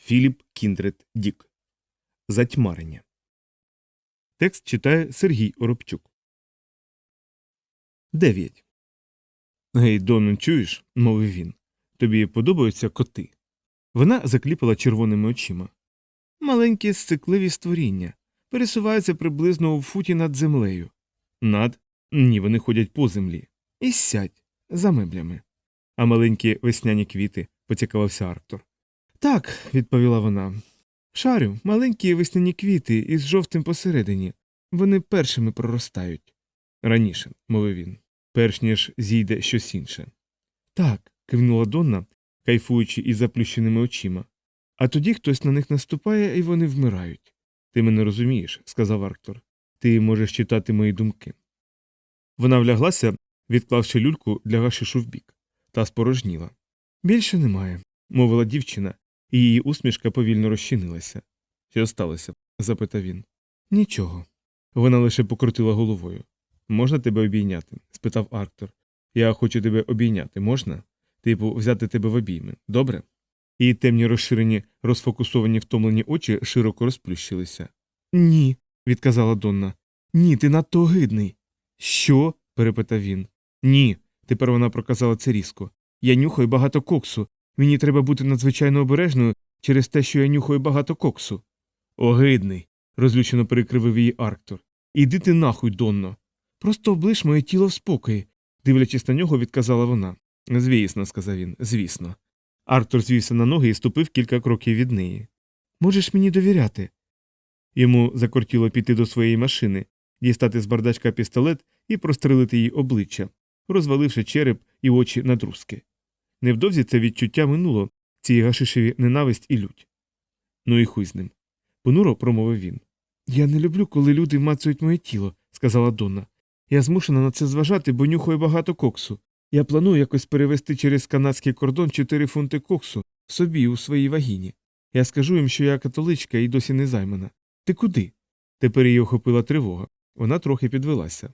Філіп Кіндрет Дік. Затьмарення. Текст читає Сергій Оробчук. 9. Гей, Донно, чуєш? мовив він. Тобі подобаються коти. Вона закліпала червоними очима. Маленькі сцикливі створіння. Пересуваються приблизно у футі над землею. Над? Ні, вони ходять по землі. І сядь за меблями. А маленькі весняні квіти, поцікавився Арктор. Так, відповіла вона. Шарю, маленькі весняні квіти із жовтим посередині. Вони першими проростають. Раніше, мовив він, перш ніж зійде щось інше. Так, кивнула Донна, кайфуючи із заплющеними очима. А тоді хтось на них наступає, і вони вмирають. Ти мене розумієш, сказав Арктор. Ти можеш читати мої думки. Вона вляглася, відклавши люльку для гашишу вбік, та спорожніла. Більше немає, мовила дівчина, і її усмішка повільно розчинилася. Що сталося? запитав він. Нічого. Вона лише покрутила головою. Можна тебе обійняти? спитав Арктор. Я хочу тебе обійняти, можна? Типу, взяти тебе в обійми. Добре? Її темні розширені, розфокусовані втомлені очі широко розплющилися. Ні, відказала Донна. Ні, ти надто огидний. Що? перепитав він. Ні. Тепер вона проказала це різко. Я нюхаю багато коксу. Мені треба бути надзвичайно обережною через те, що я нюхаю багато коксу. Огидний. розлючено перекривив її Арктор. Іди ти нахуй, Донно. Просто облиш моє тіло в спокої, дивлячись на нього, відказала вона. Звісно, сказав він, звісно. Арктор звівся на ноги і ступив кілька кроків від неї. Можеш мені довіряти. Йому закортіло піти до своєї машини, дістати з бардачка пістолет і прострелити їй обличчя, розваливши череп і очі на друзки. Невдовзі це відчуття минуло, ці гашишеві ненависть і лють. Ну і хуй з ним. Понуро промовив він. Я не люблю, коли люди мацають моє тіло, сказала Донна. Я змушена на це зважати, бо нюхаю багато коксу. Я планую якось перевести через канадський кордон 4 фунти коксу собі у своїй вагіні. Я скажу їм, що я католичка і досі не займана. Ти куди? Тепер її охопила тривога. Вона трохи підвелася.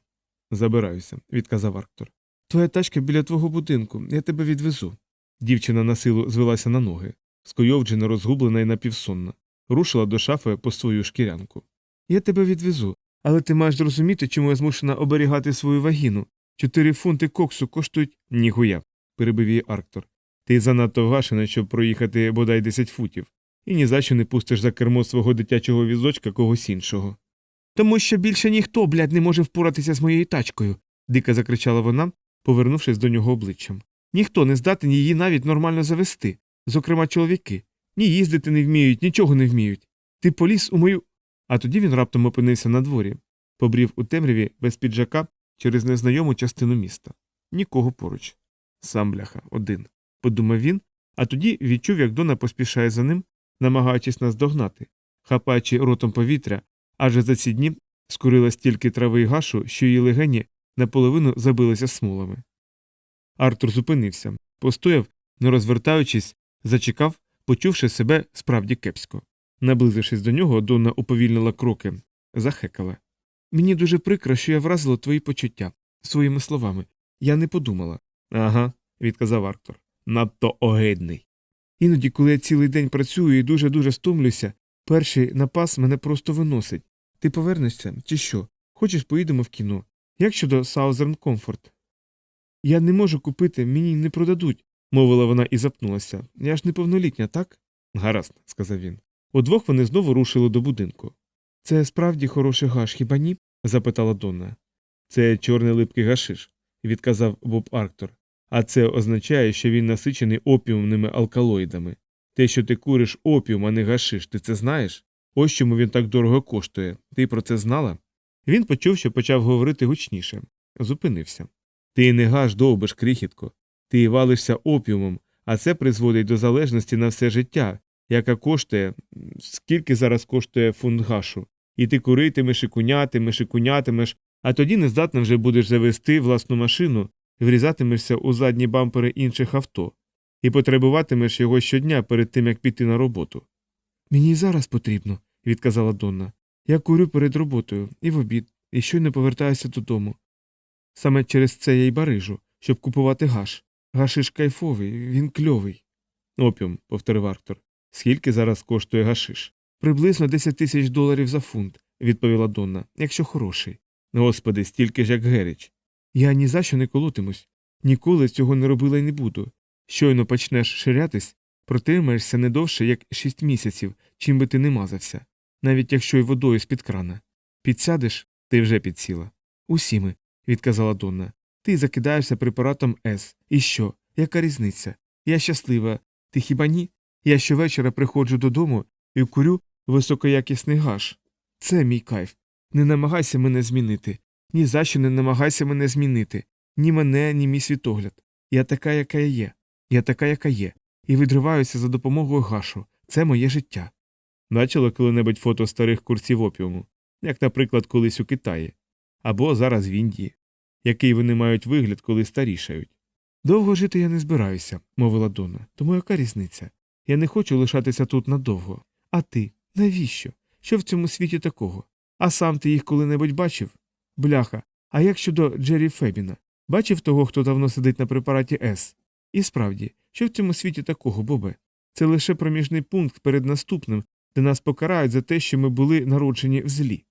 Забираюся, відказав Арктор. Твоя тачка біля твого будинку, я тебе відвезу. Дівчина на силу звелася на ноги, скойовджена, розгублена і напівсонна, рушила до шафи по свою шкірянку. Я тебе відвезу, але ти маєш зрозуміти, чому я змушена оберігати свою вагіну. Чотири фунти коксу коштують ніхуя, перебив її Арктор. Ти занадто вгашена, щоб проїхати бодай 10 футів, і ні за що не пустиш за кермо свого дитячого візочка когось іншого. Тому що більше ніхто, блядь, не може впоратися з моєю тачкою, дико закричала вона, повернувшись до нього обличчям. Ніхто не здатен її навіть нормально завести, зокрема чоловіки. Ні їздити не вміють, нічого не вміють. Ти поліз у мою. А тоді він раптом опинився на дворі, побрів у темряві без піджака через незнайому частину міста. Нікого поруч. Сам бляха, один. Подумав він, а тоді відчув, як Дона поспішає за ним, намагаючись наздогнати, хапаючи ротом повітря, адже за ці дні скурила стільки трави й гашу, що її легені наполовину забилися смолами. Артур зупинився, постояв, не розвертаючись, зачекав, почувши себе справді кепсько. Наблизившись до нього, Донна уповільнила кроки, захекала. Мені дуже прикро, що я вразила твої почуття своїми словами. Я не подумала. Ага, відказав Арктор. Надто огидний. Іноді, коли я цілий день працюю і дуже дуже стомлюся, перший напас мене просто виносить. Ти повернешся, чи що? Хочеш, поїдемо в кіно? Як щодо Southern Comfort? Я не можу купити, мені не продадуть, мовила вона і запнулася. Я ж неповнолітня, так? Гаразд, сказав він. Удвох вони знову рушили до будинку. Це справді хороший гаш, хіба ні? запитала Донна. Це чорний липкий гашиш, відказав Боб Арктор. А це означає, що він насичений опіумними алкалоїдами. Те, що ти куриш опіум, а не гашиш, ти це знаєш? Ось чому він так дорого коштує. Ти про це знала? Він почув, що почав говорити гучніше. Зупинився. Ти не гаш довбиш, крихітко. Ти валишся опіумом, а це призводить до залежності на все життя, яка коштує, скільки зараз коштує фунт гашу. І ти куритимеш, і кунятимеш, і кунятимеш, а тоді нездатна вже будеш завести власну машину, врізатимешся у задні бампери інших авто, і потребуватимеш його щодня перед тим, як піти на роботу. Мені і зараз потрібно, відказала Донна. Я курю перед роботою і в обід, і щойно повертаюся додому. Саме через це я й барижу, щоб купувати гаш. Гашиш кайфовий, він кльовий. Опіум, повторив Арктор. Скільки зараз коштує гашиш? Приблизно 10 тисяч доларів за фунт, відповіла Донна, якщо хороший. Господи, стільки ж як Герич. Я ні за що не колотимусь. Ніколи цього не робила і не буду. Щойно почнеш ширятись, протримаєшся не довше, як шість місяців, чим би ти не мазався, навіть якщо й водою з-під крана. Підсядеш, ти вже підсіла. Усі ми, відказала Донна. Ти закидаєшся препаратом С. І що? Яка різниця? Я щаслива. Ти хіба ні? Я щовечора приходжу додому і курю високоякісний гаш. Це мій кайф. Не намагайся мене змінити. Ні за що не намагайся мене змінити. Ні мене, ні мій світогляд. Я така, яка я є. Я така, яка є. І відриваюся за допомогою гашу. Це моє життя. Бачила коли-небудь фото старих курців опіуму, як, наприклад, колись у Китаї, або зараз в Індії, який вони мають вигляд, коли старішають. Довго жити я не збираюся, мовила Дона, тому яка різниця? Я не хочу лишатися тут надовго. А ти? Навіщо? Що в цьому світі такого? А сам ти їх коли-небудь бачив? Бляха, а як щодо Джері Фебіна? Бачив того, хто давно сидить на препараті С? І справді, що в цьому світі такого, Бобе? Це лише проміжний пункт перед наступним, де нас покарають за те, що ми були народжені в злі.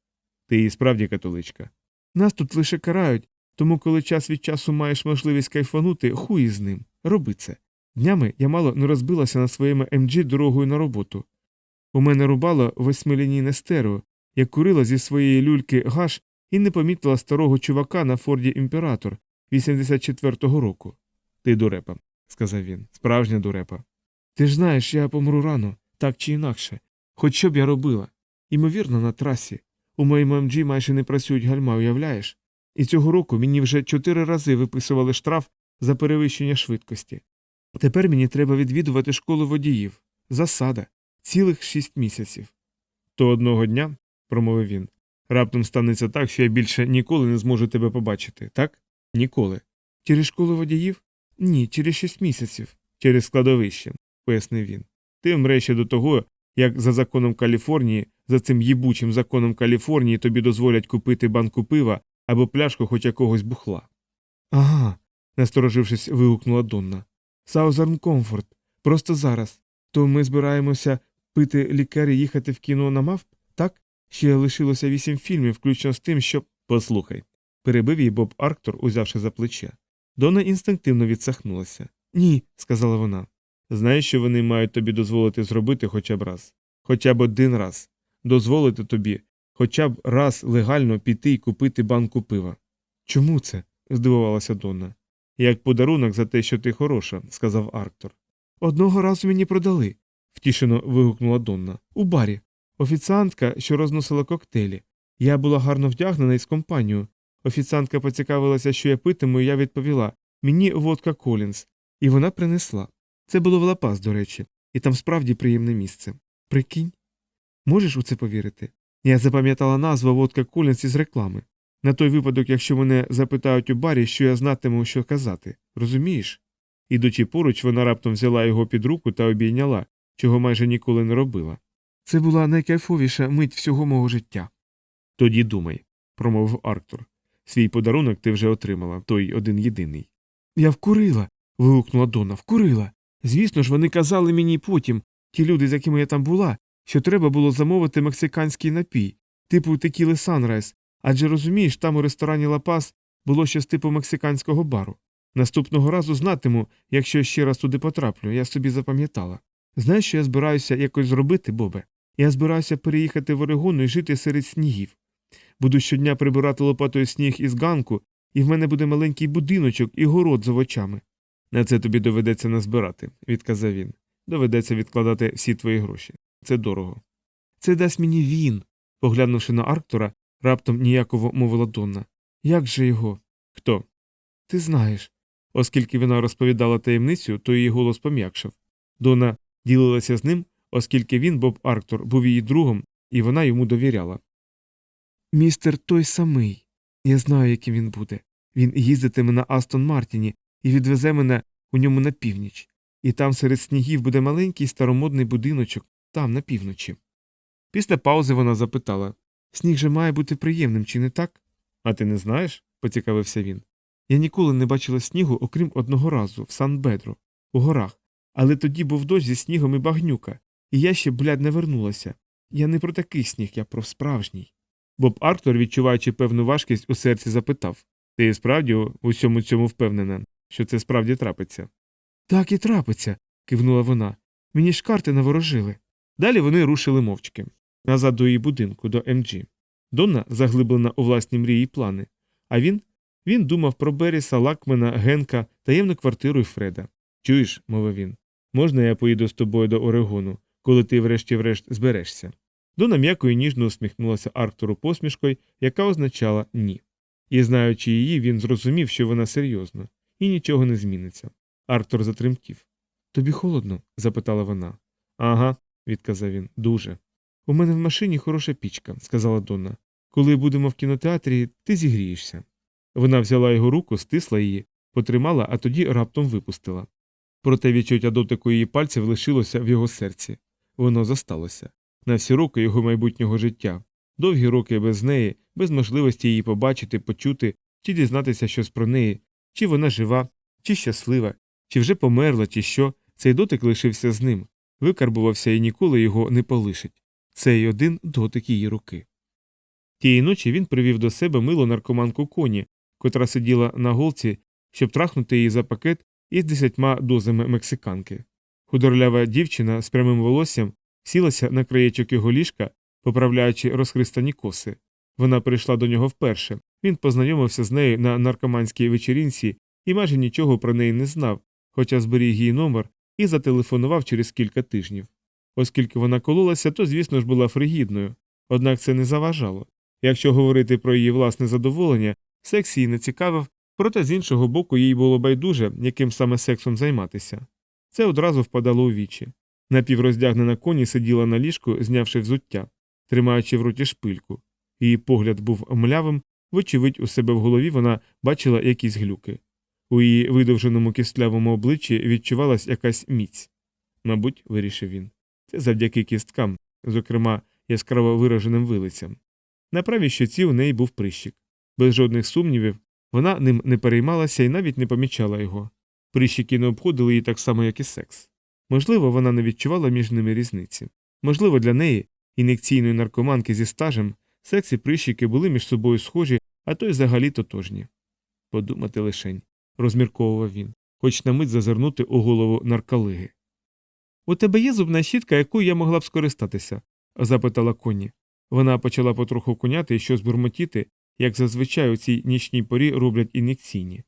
Ти і справді католичка. Нас тут лише карають, тому коли час від часу маєш можливість кайфанути, хуй з ним. Роби це. Днями я мало не розбилася на своєму МГ дорогою на роботу. У мене рубало восьмилінійне стерео, я курила зі своєї люльки гаш і не помітила старого чувака на Форді Імператор 84-го року. Ти дурепа, сказав він, справжня дурепа. Ти ж знаєш, я помру рано, так чи інакше. Хоч що б я робила. Ймовірно, на трасі. У моєму МГ майже не працюють гальма, уявляєш? І цього року мені вже чотири рази виписували штраф за перевищення швидкості. Тепер мені треба відвідувати школу водіїв. Засада. Цілих шість місяців. То одного дня, промовив він, раптом станеться так, що я більше ніколи не зможу тебе побачити, так? Ніколи. Через школу водіїв? Ні, через шість місяців. Через складовище, пояснив він. Ти вмреш до того, як за законом Каліфорнії, за цим їбучим законом Каліфорнії тобі дозволять купити банку пива або пляшку хоч якогось бухла. Ага, насторожившись, вигукнула Донна. Саузерн Комфорт. Просто зараз. То ми збираємося пити лікар і їхати в кіно на мавп, так? Ще лишилося вісім фільмів, включно з тим, що. Послухай. перебив її Боб Арктор, узявши за плече. Дона інстинктивно відсахнулася. Ні, сказала вона. Знаєш, що вони мають тобі дозволити зробити хоча б раз, хоча б один раз, дозволити тобі хоча б раз легально піти і купити банку пива. Чому це? здивувалася Донна. Як подарунок за те, що ти хороша, сказав Арктор. Одного разу мені продали, втішено вигукнула Донна. У барі. Офіціантка, що розносила коктейлі. Я була гарно вдягнена із компанією. Офіціантка поцікавилася, що я питиму, і я відповіла мені водка Колінс, і вона принесла. Це було в Лапас, до речі, і там справді приємне місце. Прикинь? Можеш у це повірити? Я запам'ятала назву водка Колінс із реклами. На той випадок, якщо мене запитають у барі, що я знатиму, що казати. Розумієш? Ідучи поруч, вона раптом взяла його під руку та обійняла, чого майже ніколи не робила. Це була найкайфовіша мить всього мого життя. Тоді думай, промовив Арктур. Свій подарунок ти вже отримала, той один єдиний. Я вкурила. вигукнула Дона, вкурила. Звісно ж, вони казали мені потім, ті люди, з якими я там була, що треба було замовити мексиканський напій, типу текіли Санрайз, адже розумієш, там у ресторані Лапас було щось типу мексиканського бару. Наступного разу знатиму, якщо ще раз туди потраплю, я собі запам'ятала. Знаєш, що я збираюся якось зробити, Бобе? Я збираюся переїхати в Орегон і жити серед снігів. Буду щодня прибирати лопатою сніг із ганку, і в мене буде маленький будиночок і город з овочами. На це тобі доведеться назбирати, відказав він. Доведеться відкладати всі твої гроші. Це дорого. Це дасть мені він. поглянувши на Арктора, раптом ніяково мовила Донна. Як же його? Хто? Ти знаєш. Оскільки вона розповідала таємницю, то її голос пом'якшав. Дона ділилася з ним, оскільки він, Боб Арктор, був її другом, і вона йому довіряла. Містер той самий. Я знаю, яким він буде. Він їздитиме на Астон Мартіні і відвезе мене у ньому на північ. І там серед снігів буде маленький старомодний будиночок, там, на півночі. Після паузи вона запитала Сніг же має бути приємним, чи не так? А ти не знаєш? поцікавився він. Я ніколи не бачила снігу, окрім одного разу, в Сан Бедро, у горах, але тоді був дощ зі снігом і багнюка, І я ще, блядь, не вернулася. Я не про такий сніг, я про справжній. Боб Арктор, відчуваючи певну важкість, у серці запитав Ти справді у усьому цьому впевнена, що це справді трапиться? Так і трапиться, кивнула вона. Мені ж карти наворожили. Далі вони рушили мовчки назад до її будинку, до МГ. Донна заглиблена у власні мрії й плани. А він він думав про Беріса, Лакмена, Генка, таємну квартиру й Фреда. Чуєш, мовив він, можна я поїду з тобою до Орегону, коли ти врешті-врешт зберешся? Дона м'яко і ніжно усміхнулася Арктуру посмішкою, яка означала ні. І, знаючи її, він зрозумів, що вона серйозна, і нічого не зміниться. Арктур затремтів. Тобі холодно? запитала вона. Ага, відказав він, дуже. У мене в машині хороша пічка, сказала Донна. Коли будемо в кінотеатрі, ти зігрієшся. Вона взяла його руку, стисла її, потримала, а тоді раптом випустила. Проте відчуття дотику її пальців лишилося в його серці. Воно зосталося. На всі роки його майбутнього життя, довгі роки без неї, без можливості її побачити, почути чи дізнатися щось про неї, чи вона жива, чи щаслива, чи вже померла, чи що, цей дотик лишився з ним, викарбувався і ніколи його не полишить. Цей один дотик її руки. Тієї ночі він привів до себе милу наркоманку коні, котра сиділа на голці, щоб трахнути її за пакет із десятьма дозами мексиканки. Худорлява дівчина з прямим волоссям сілася на краєчок його ліжка, поправляючи розхристані коси. Вона прийшла до нього вперше. Він познайомився з нею на наркоманській вечерінці і майже нічого про неї не знав, хоча зберіг її номер і зателефонував через кілька тижнів. Оскільки вона кололася, то, звісно ж, була фригідною, однак це не заважало. Якщо говорити про її власне задоволення, секс її не цікавив, проте з іншого боку їй було байдуже, яким саме сексом займатися. Це одразу впадало у вічі. Напівроздягнена коні сиділа на ліжку, знявши взуття, тримаючи в роті шпильку. Її погляд був млявим, вочевидь, у себе в голові вона бачила якісь глюки. У її видовженому кістлявому обличчі відчувалась якась міць. Мабуть, вирішив він. Це завдяки кісткам, зокрема яскраво вираженим вилицям. На правій щоці у неї був прищик. Без жодних сумнівів, вона ним не переймалася і навіть не помічала його. Прищики не обходили її так само, як і секс. Можливо, вона не відчувала між ними різниці. Можливо, для неї, ін'єкційної наркоманки зі стажем, секс і прищики були між собою схожі, а то й взагалі тотожні. Подумати лишень, розмірковував він, хоч на мить зазирнути у голову нарколиги. У тебе є зубна щітка, якою я могла б скористатися? запитала коні. Вона почала потроху коняти і щось бурмотіти, як зазвичай у цій нічній порі роблять ін'єкційні.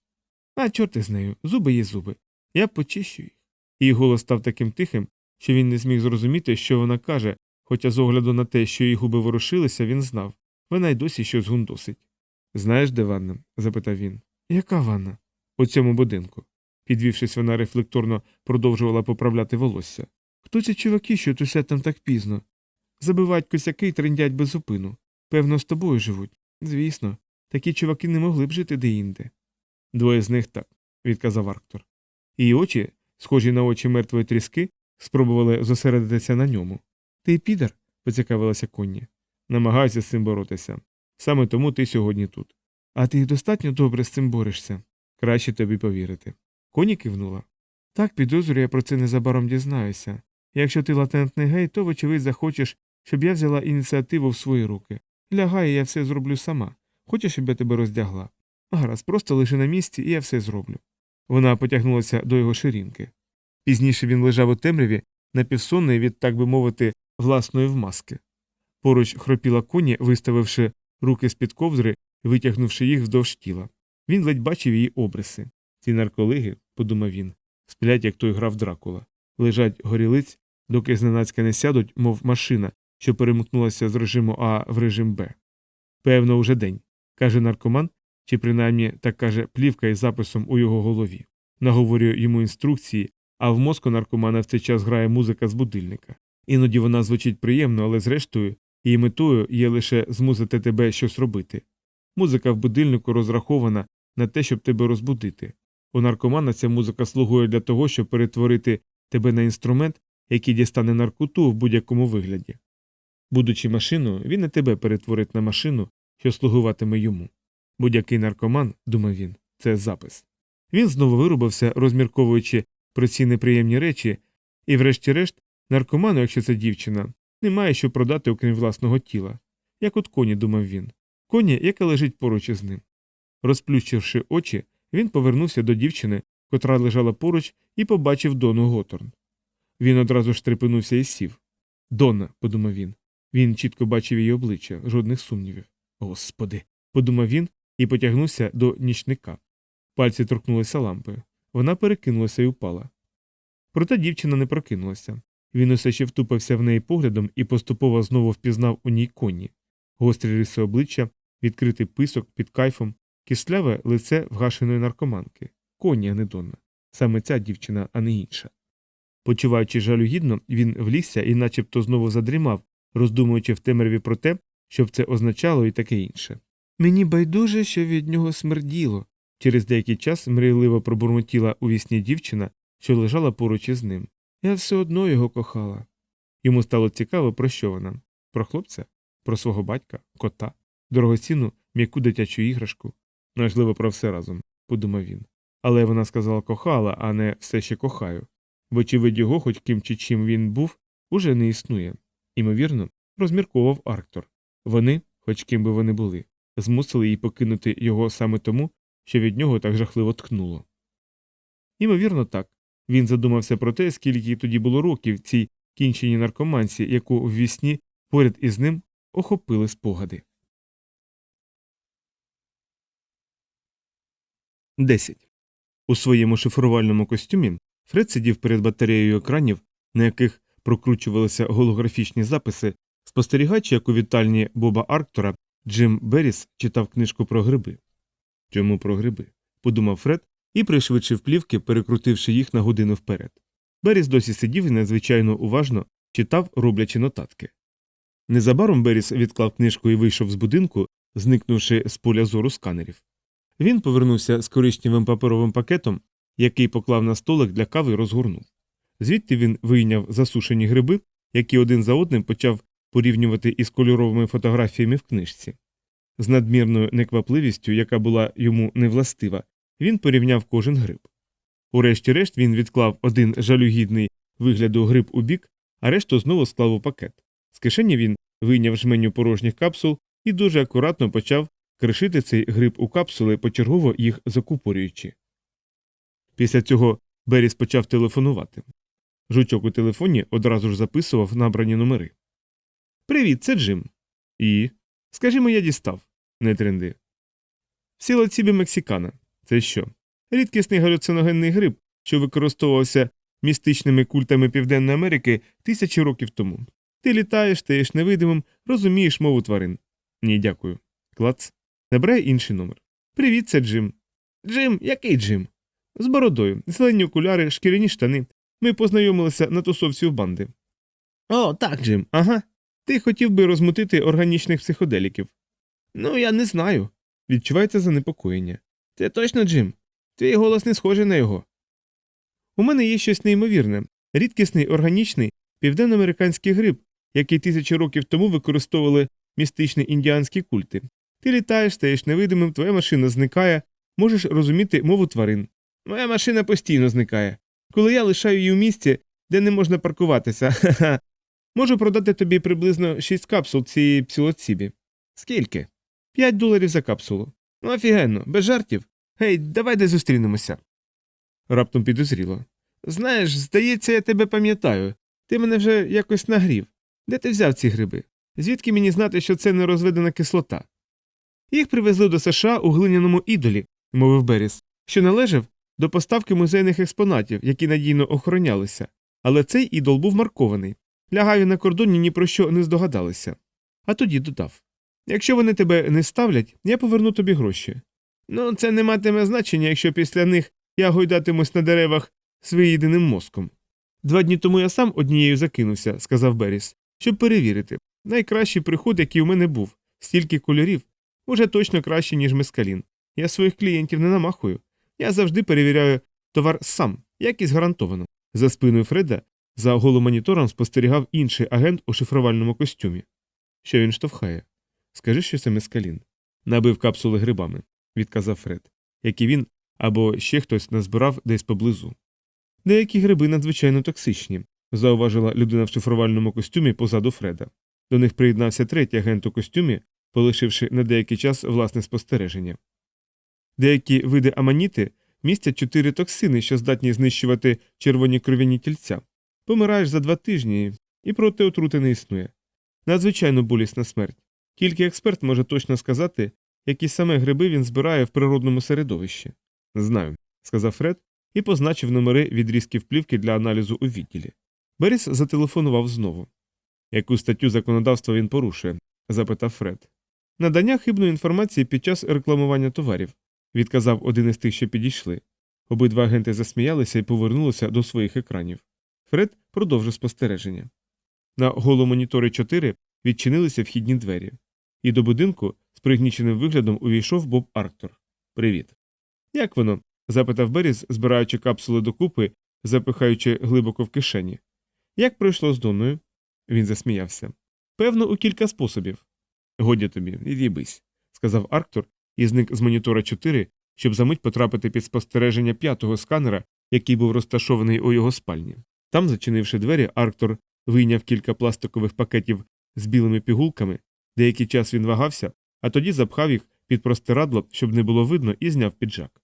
А чорти з нею, зуби є зуби. Я почищу їх. Її голос став таким тихим, що він не зміг зрозуміти, що вона каже, хоча з огляду на те, що її губи ворушилися, він знав вона й досі щось гундосить. Знаєш, де ванна? запитав він. Яка ванна? У цьому будинку. Підвівшись, вона рефлекторно продовжувала поправляти волосся. Хто ці чуваки, що тусять там так пізно? Забивають косяки й трендять без зупину. Певно, з тобою живуть. Звісно, такі чуваки не могли б жити деінде. Двоє з них так, відказав Арктор. Її очі, схожі на очі мертвої тріски, спробували зосередитися на ньому. Ти підар? поцікавилася Конні. Намагаюся з цим боротися. Саме тому ти сьогодні тут. А ти достатньо добре з цим борешся. Краще тобі повірити. Коні кивнула. Так, підозрюю, я про це незабаром дізнаюся. Якщо ти латентний гей, то, вочевидь, захочеш, щоб я взяла ініціативу в свої руки. Лягай, я все зроблю сама. Хочеш, щоб я тебе роздягла? Гаразд, просто лиши на місці, і я все зроблю. Вона потягнулася до його ширинки. Пізніше він лежав у темряві, напівсонний від, так би мовити, власної вмазки. Поруч хропіла коні, виставивши руки з-під ковдри і витягнувши їх вздовж тіла. Він ледь бачив її обриси. Ці нарколиги, подумав він, сплять, як той грав Дракула, лежать горілиць, доки зненацька не сядуть, мов машина, що перемкнулася з режиму А в режим Б. Певно, уже день, каже наркоман, чи принаймні так каже плівка із записом у його голові. Наговорює йому інструкції, а в мозку наркомана в цей час грає музика з будильника. Іноді вона звучить приємно, але зрештою її метою є лише змусити тебе щось робити. Музика в будильнику розрахована на те, щоб тебе розбудити. У наркомана ця музика слугує для того, щоб перетворити тебе на інструмент, який дістане наркоту в будь-якому вигляді. Будучи машиною, він і тебе перетворить на машину, що слугуватиме йому. Будь-який наркоман, думав він, це запис. Він знову вирубався, розмірковуючи про ці неприємні речі, і, врешті-решт, Наркоману, якщо це дівчина, немає що продати, окрім власного тіла. Як от коні, думав він. Коні, яка лежить поруч із ним. Розплющивши очі, він повернувся до дівчини, котра лежала поруч, і побачив Дону Готорн. Він одразу ж трепенувся і сів. Донна, подумав він. Він чітко бачив її обличчя, жодних сумнівів. Господи, подумав він і потягнувся до нічника. Пальці торкнулися лампи. Вона перекинулася і упала. Проте дівчина не прокинулася. Він усе ще втупився в неї поглядом і поступово знову впізнав у ній коні. Гострі риси обличчя, відкритий писок під кайфом, кисляве лице вгашеної наркоманки. Коні, а не Донна. Саме ця дівчина, а не інша. Почуваючи жалюгідно, він влігся і начебто знову задрімав, роздумуючи в темряві про те, що б це означало і таке інше. Мені байдуже, що від нього смерділо. Через деякий час мрійливо пробурмотіла у вісні дівчина, що лежала поруч із ним. Я все одно його кохала. Йому стало цікаво, про що вона про хлопця, про свого батька, кота, дорогоцінну м'яку дитячу іграшку. Можливо, про все разом, подумав він. Але вона сказала кохала, а не все ще кохаю. Вочевидь, його, хоч ким чи чим він був, уже не існує. Імовірно, розмірковував Арктор. Вони, хоч ким би вони були, змусили її покинути його саме тому, що від нього так жахливо ткнуло. Імовірно, так. Він задумався про те, скільки тоді було років цій кінченій наркоманці, яку в вісні поряд із ним охопили спогади. 10. У своєму шифрувальному костюмі Фред сидів перед батареєю екранів, на яких прокручувалися голографічні записи, спостерігаючи, як у вітальні Боба Арктора Джим Берріс читав книжку про гриби. Чому про гриби? подумав Фред і пришвидшив плівки, перекрутивши їх на годину вперед. Беріс досі сидів і надзвичайно уважно читав, роблячи нотатки. Незабаром Беріс відклав книжку і вийшов з будинку, зникнувши з поля зору сканерів. Він повернувся з коричневим паперовим пакетом, який поклав на столик для кави і розгорнув. Звідти він вийняв засушені гриби, які один за одним почав порівнювати із кольоровими фотографіями в книжці. З надмірною неквапливістю, яка була йому невластива, він порівняв кожен гриб. Урешті-решт він відклав один жалюгідний вигляду гриб у бік, а решту знову склав у пакет. З кишені він вийняв жменю порожніх капсул і дуже акуратно почав кришити цей гриб у капсули, почергово їх закупорюючи. Після цього Беріс почав телефонувати. Жучок у телефоні одразу ж записував набрані номери. Привіт, це Джим. І. Скажімо, я дістав. Не тренди. Сілоцібі мексикана. Це що? Рідкісний галюциногенний гриб, що використовувався містичними культами Південної Америки тисячі років тому. Ти літаєш, стаєш невидимим, розумієш мову тварин. Ні, дякую. Клац. Набирай інший номер. Привіт, це Джим. Джим, який Джим? З бородою, зелені окуляри, шкіряні штани. Ми познайомилися на тусовці в банди. О, так, Джим, ага. Ти хотів би розмутити органічних психоделіків. Ну, я не знаю. Відчувається занепокоєння. Це точно Джим. Твій голос не схожий на його. У мене є щось неймовірне, рідкісний органічний південноамериканський гриб, який тисячі років тому використовували містичні індіанські культи. Ти літаєш, стаєш невидимим, твоя машина зникає, можеш розуміти мову тварин. Моя машина постійно зникає. Коли я лишаю її у місці, де не можна паркуватися. Можу продати тобі приблизно 6 капсул цієї псилоцібі. Скільки? 5 доларів за капсулу. Ну, офігенно, без жартів. Гей, давай де зустрінемося. Раптом підозріло. Знаєш, здається, я тебе пам'ятаю. Ти мене вже якось нагрів. Де ти взяв ці гриби? Звідки мені знати, що це не розведена кислота? Їх привезли до США у глиняному ідолі, мовив Беріс, що належав до поставки музейних експонатів, які надійно охоронялися, але цей ідол був маркований. Лягаю на кордоні ні про що не здогадалися. А тоді додав Якщо вони тебе не ставлять, я поверну тобі гроші. Ну, це не матиме значення, якщо після них я гойдатимусь на деревах з виїденим мозком. Два дні тому я сам однією закинувся, сказав Беріс, щоб перевірити. Найкращий приход, який у мене був, стільки кольорів, уже точно краще, ніж мескалін. Я своїх клієнтів не намахую. Я завжди перевіряю товар сам, якість гарантовано. За спиною Фреда за голомонітором спостерігав інший агент у шифрувальному костюмі. Що він штовхає? Скажи, що це мескалін. Набив капсули грибами, відказав Фред, які він або ще хтось назбирав десь поблизу. Деякі гриби надзвичайно токсичні, зауважила людина в шифрувальному костюмі позаду Фреда. До них приєднався третій агент у костюмі, полишивши на деякий час власне спостереження. Деякі види аманіти містять чотири токсини, що здатні знищувати червоні кров'яні тільця. Помираєш за два тижні, і проти отрути не існує. Надзвичайно болісна смерть. Тільки експерт може точно сказати, які саме гриби він збирає в природному середовищі. Знаю, сказав Фред і позначив номери відрізків плівки для аналізу у відділі. Беріс зателефонував знову. Яку статтю законодавства він порушує? запитав Фред. Надання хибної інформації під час рекламування товарів, відказав один із тих, що підійшли. Обидва агенти засміялися і повернулися до своїх екранів. Фред продовжив спостереження. На голомонітори 4 відчинилися вхідні двері, і до будинку з пригніченим виглядом увійшов Боб Арктор. Привіт. Як воно? запитав Беріс, збираючи капсули докупи, запихаючи глибоко в кишені. Як пройшло з Донною? Він засміявся. Певно, у кілька способів. Годі тобі, від'їбись, сказав Арктор і зник з монітора 4, щоб за мить потрапити під спостереження п'ятого сканера, який був розташований у його спальні. Там, зачинивши двері, Арктор вийняв кілька пластикових пакетів з білими пігулками, деякий час він вагався, а тоді запхав їх під простирадло, щоб не було видно, і зняв піджак.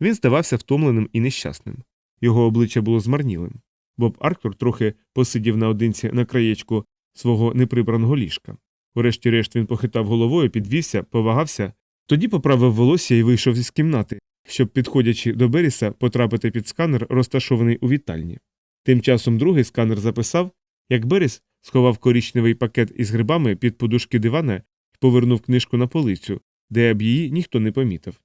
Він здавався втомленим і нещасним. Його обличчя було змарнілим. Боб Арктур трохи посидів наодинці на краєчку свого неприбраного ліжка. Урешті-решт він похитав головою, підвівся, повагався, тоді поправив волосся і вийшов із кімнати, щоб, підходячи до Беріса, потрапити під сканер, розташований у вітальні. Тим часом другий сканер записав, як Беріс сховав корічневий пакет із грибами під подушки дивана і повернув книжку на полицю, де б її ніхто не помітив.